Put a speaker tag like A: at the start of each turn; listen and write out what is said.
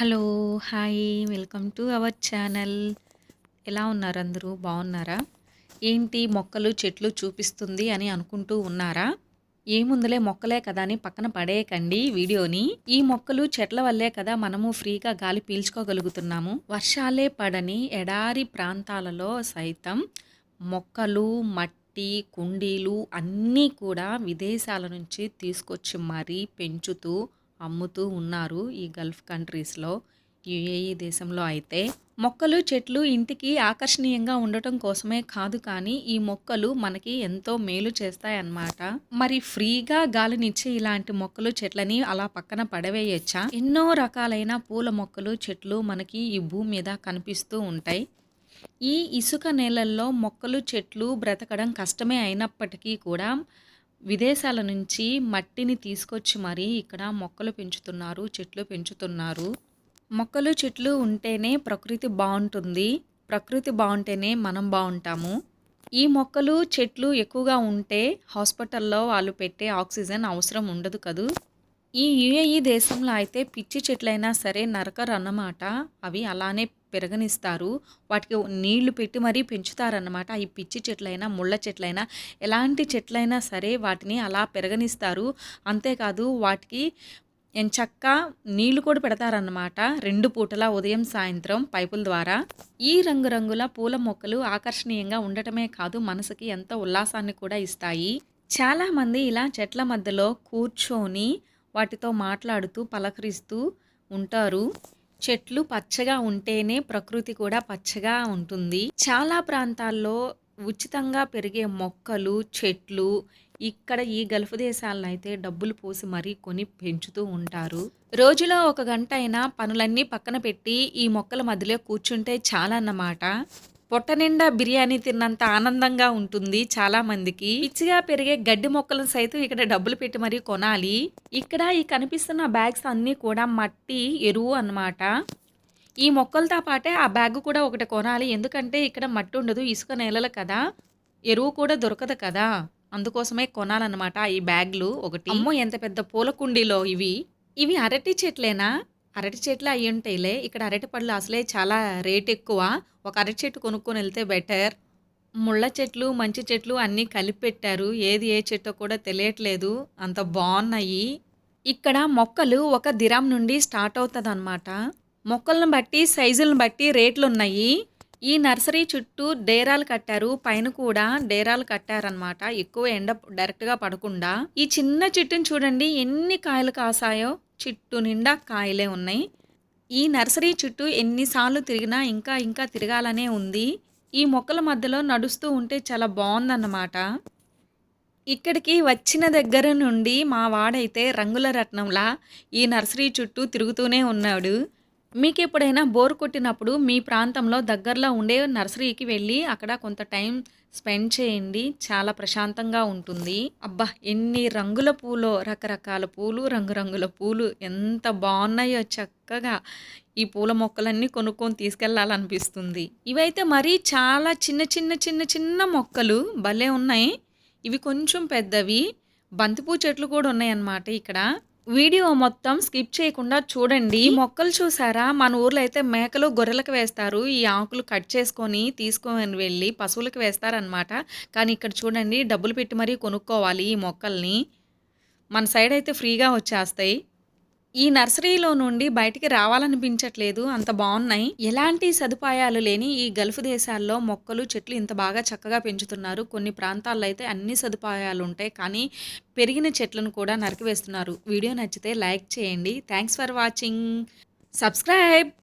A: Hello! Hi! Welcome to our channel. ఎలా ఉన్నారు అందరూ? బాగున్నారా? ఏంటి మొక్కలు, చెట్లు చూపిస్తుంది అని అనుకుంటూ ఉన్నారా? ఏముందులే మొక్కలే కదా అని పక్కన పడేయకండి వీడియోని. ఈ మొక్కలు, చెట్ల వల్లే కదా మనము ఫ్రీగా గాలి పీల్చుకోగలుగుతున్నాము. వర్షాలే పడని ఎడారి ప్రాంతాలలో సైతం మొక్కలు, మట్టి, కుండీలు అన్నీ కూడా విదేశాల నుంచి తీసుకొచ్చి మరీ పెంచుతూ, అమ్ముతూ ఉన్నారు ఈ గల్ఫ్ కంట్రీస్‌లో. యూఏఈ దేశంలో అయితే మొక్కలు, చెట్లు ఇంటికి ఆకర్షణీయంగా ఉండటం కోసమే కాదు కానీ ఈ మొక్కలు మనకి ఎంతో మేలు చేస్తాయన్నమాట. మరి ఫ్రీగా గాలినిచ్చే ఇలాంటి మొక్కలు, చెట్లని అలా పక్కన పడవేయొచ్చా? ఎన్నో రకాలైన పూల మొక్కలు, చెట్లు మనకి ఈ భూమి మీద కనిపిస్తూ ఉంటాయి. ఈ ఇసుక నేలల్లో మొక్కలు, చెట్లు బ్రతకడం కష్టమే అయినప్పటికీ కూడా విదేశాల నుంచి మట్టిని తీసుకొచ్చి మరీ ఇక్కడ మొక్కలు పెంచుతున్నారు, చెట్లు పెంచుతున్నారు. మొక్కలు, చెట్లు ఉంటేనే ప్రకృతి బాగుంటుంది ప్రకృతి బాగుంటేనే మనం బాగుంటాము ఈ మొక్కలు, చెట్లు ఎక్కువగా ఉంటే హాస్పిటల్‌లో వాళ్ళు పెట్టే ఆక్సిజన్ అవసరం ఉండదు కదూ! ఈ యూఏఈ దేశంలో అయితే పిచ్చి చెట్లైనా సరే నరకరు అన్నమాట అవి అలానే పెరగనిస్తారు. వాటికి నీళ్ళు పెట్టి మరీ పెంచుతారన్నమాట. ఈ పిచ్చి చెట్లైనా, ముళ్ళ చెట్లైనా, ఎలాంటి చెట్లైనా సరే వాటిని అలా పెరగనిస్తారు. అంతేకాదు వాటికి ఎంచక్కా నీళ్ళు కూడా పెడతారన్నమాట. రెండు పూటలా ఉదయం, సాయంత్రం పైపుల ద్వారా. ఈ రంగురంగుల పూల మొక్కలు ఆకర్షణీయంగా ఉండటమే కాదు మనసుకి ఎంతో ఉల్లాసాన్ని కూడా ఇస్తాయి. చాలామంది ఇలా చెట్ల మధ్యలో కూర్చొని వాటితో మాట్లాడుతూ, పలకరిస్తూ ఉంటారు. చెట్లు పచ్చగా ఉంటేనే ప్రకృతి కూడా పచ్చగా ఉంటుంది. చాలా ప్రాంతాల్లో ఉచితంగా పెరిగే మొక్కలు, చెట్లు ఇక్కడ ఈ గల్ఫ్ దేశాల్లో అయితే డబ్బులు పోసి మరీ కొని పెంచుతూ ఉంటారు. రోజులో ఒక గంట అయినా పనులన్నీ పక్కన పెట్టి ఈ మొక్కల మధ్యలో కూర్చుంటే చాలన్నమాట. పొట్ట నిండా బిర్యానీ తిన్నంత ఆనందంగా ఉంటుంది చాలా మందికి. పిచ్చిగా పెరిగే గడ్డి మొక్కలను సైతం ఇక్కడ డబ్బులు పెట్టి మరీ కొనాలి. ఇక్కడ ఈ కనిపిస్తున్న బ్యాగ్స్ అన్నీ కూడా మట్టి, ఎరువు అన్నమాట. ఈ మొక్కలతో పాటే ఆ బ్యాగ్ కూడా ఒకటి కొనాలి. ఎందుకంటే ఇక్కడ మట్టి ఉండదు. ఇసుక నేలలు కదా! ఎరువు కూడా దొరకదు కదా! అందుకోసమే కొనాలన్నమాట ఈ బ్యాగ్‌లు ఒకటి. అమ్మో! ఎంత పెద్ద పూల కుండీలో ఇవి. ఇవి అరటి చెట్లేనా? అరటి చెట్లు చెట్లే అయ్యుంటాయిలే. ఇక్కడ అరటి పళ్ళు అసలే చాలా రేట్ ఎక్కువ. ఒక అరటి చెట్టు కొనుక్కొని వెళ్తే బెటర్. ముళ్ళ చెట్లు, మంచి చెట్లు అన్నీ కలిపి పెట్టారు. ఏది ఏ చెట్టో కూడా తెలియట్లేదు. అంత బాగున్నాయి ఇక్కడ మొక్కలు ఒక దిరాం నుండి స్టార్ట్ అవుతుంది అనమాట మొక్కలను బట్టి, సైజులను బట్టి రేట్లు ఉన్నాయి ఈ నర్సరీ చుట్టూ డేరాలు కట్టారు. పైన కూడా డేరాలు కట్టారనమాట ఎక్కువ ఎండ డైరెక్ట్‌గా పడకుండా. ఈ చిన్న చెట్టుని చూడండి ఎన్ని కాయలు కాసాయో. చెట్టు నిండా కాయలే ఉన్నాయి. ఈ నర్సరీ చుట్టూ ఎన్నిసార్లు తిరిగినా ఇంకా ఇంకా తిరగాలనే ఉంది. ఈ మొక్కల మధ్యలో నడుస్తూ ఉంటే చాలా బాగుందన్నమాట ఇక్కడికి వచ్చిన దగ్గర నుండి మా వాడైతే రంగుల రత్నంలా ఈ నర్సరీ చుట్టూ తిరుగుతూనే ఉన్నాడు. మీకు ఎప్పుడైనా బోర్ కొట్టినప్పుడు మీ ప్రాంతంలో దగ్గరలో ఉండే నర్సరీకి వెళ్ళి అక్కడ కొంత టైం స్పెండ్ చేయండి. చాలా ప్రశాంతంగా ఉంటుంది. అబ్బా! ఎన్ని రంగుల పూలో రకరకాల పూలు, రంగురంగుల పూలు ఎంత బాగున్నాయో చక్కగా. ఈ పూల మొక్కలన్నీ కొనుక్కొని తీసుకెళ్ళాలనిపిస్తుంది. ఇవైతే మరీ చాలా చిన్న చిన్న చిన్న చిన్న మొక్కలు భలే ఉన్నాయి. ఇవి కొంచెం పెద్దవి. బంతిపూ చెట్లు కూడా ఉన్నాయన్నమాట ఇక్కడ. వీడియో మొత్తం స్కిప్ చేయకుండా చూడండి. ఈ మొక్కలు చూసారా? మన ఊర్లో అయితే మేకలు, గొర్రెలకు వేస్తారు. ఈ ఆకులు కట్ చేసుకొని తీసుకొని వెళ్ళి పశువులకు వేస్తారనమాట కానీ ఇక్కడ చూడండి డబ్బులు పెట్టి మరీ కొనుక్కోవాలి ఈ మొక్కల్ని. మన సైడ్ అయితే ఫ్రీగా వచ్చేస్తాయి. ఈ నర్సరీలో నుండి బయటికి రావాలనిపించట్లేదు. అంత బాగున్నాయి ఎలాంటి సదుపాయాలు లేని ఈ గల్ఫ్ దేశాల్లో మొక్కలు, చెట్లు ఇంత బాగా చక్కగా పెంచుతున్నారు. కొన్ని ప్రాంతాల్లో అయితే అన్ని సదుపాయాలు ఉంటాయి కానీ పెరిగిన చెట్లను కూడా నరికివేస్తున్నారు. వీడియో నచ్చితే లైక్ చేయండి. Thanks for watching. సబ్స్క్రైబ్